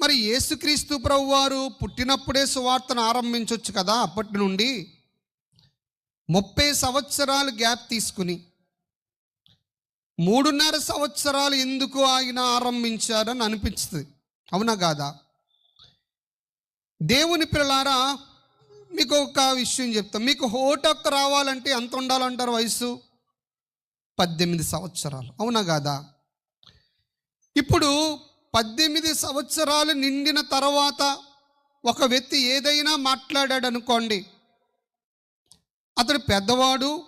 మరి యేసుక్రీస్తు ప్రభు వారు పుట్టినప్పుడే సువార్తను ఆరంభించవచ్చు కదా అప్పటి నుండి? ముప్పై సంవత్సరాలు గ్యాప్ తీసుకుని మూడున్నర సంవత్సరాలు ఎందుకు ఆయన ఆరంభించారని అనిపిస్తుంది. అవునా కాదా? దేవుని పిల్లలారా మీకు ఒక విషయం చెప్తాం. మీకు హోటక్ రావాలంటే ఎంత ఉండాలంటారు వయసు పద్దెనిమిది సంవత్సరాలు. అవునా కాదా? ఇప్పుడు పద్దెనిమిది సంవత్సరాలు నిండిన తర్వాత ఒక వ్యక్తి ఏదైనా మాట్లాడాడు అనుకోండి అతడు పెద్దవాడు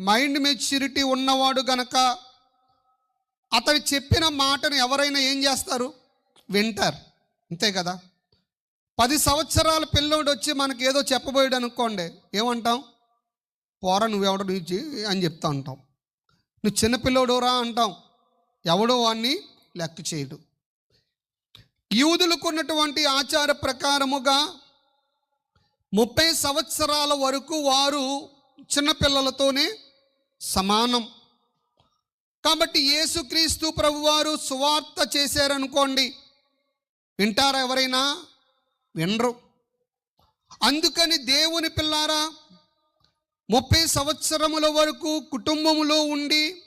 మైండ్ మెచ్యూరిటీ ఉన్నవాడు గనక అతడు చెప్పిన మాటను ఎవరైనా ఏం చేస్తారు? వింటారు. అంతే కదా? పది సంవత్సరాల పిల్లోడు వచ్చి మనకి ఏదో చెప్పబోయాడు అనుకోండి ఏమంటాం? పోరా నువ్వెవడు నుంచి అని చెప్తా ఉంటాం. నువ్వు చిన్నపిల్లోడు రా అంటాం. ఎవడో వాడిని లెక్క చేయడు. యూదులకున్నటువంటి ఆచార ప్రకారముగా ముప్పై సంవత్సరాల వరకు వారు చిన్నపిల్లలతోనే సమానం. కాబట్టి యేసుక్రీస్తు ప్రభువారు సువార్త చేశారనుకోండి వింటారా ఎవరైనా? వినరు. అందుకని దేవుని పిల్లారా ముప్పై సంవత్సరముల వరకు కుటుంబములో ఉండి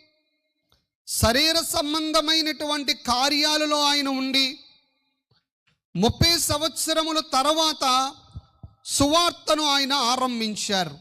శరీర సంబంధమైనటువంటి కార్యాలలో ఆయన ఉండి ముప్పై సంవత్సరముల తర్వాత సువార్తను ఆయన ఆరంభించారు.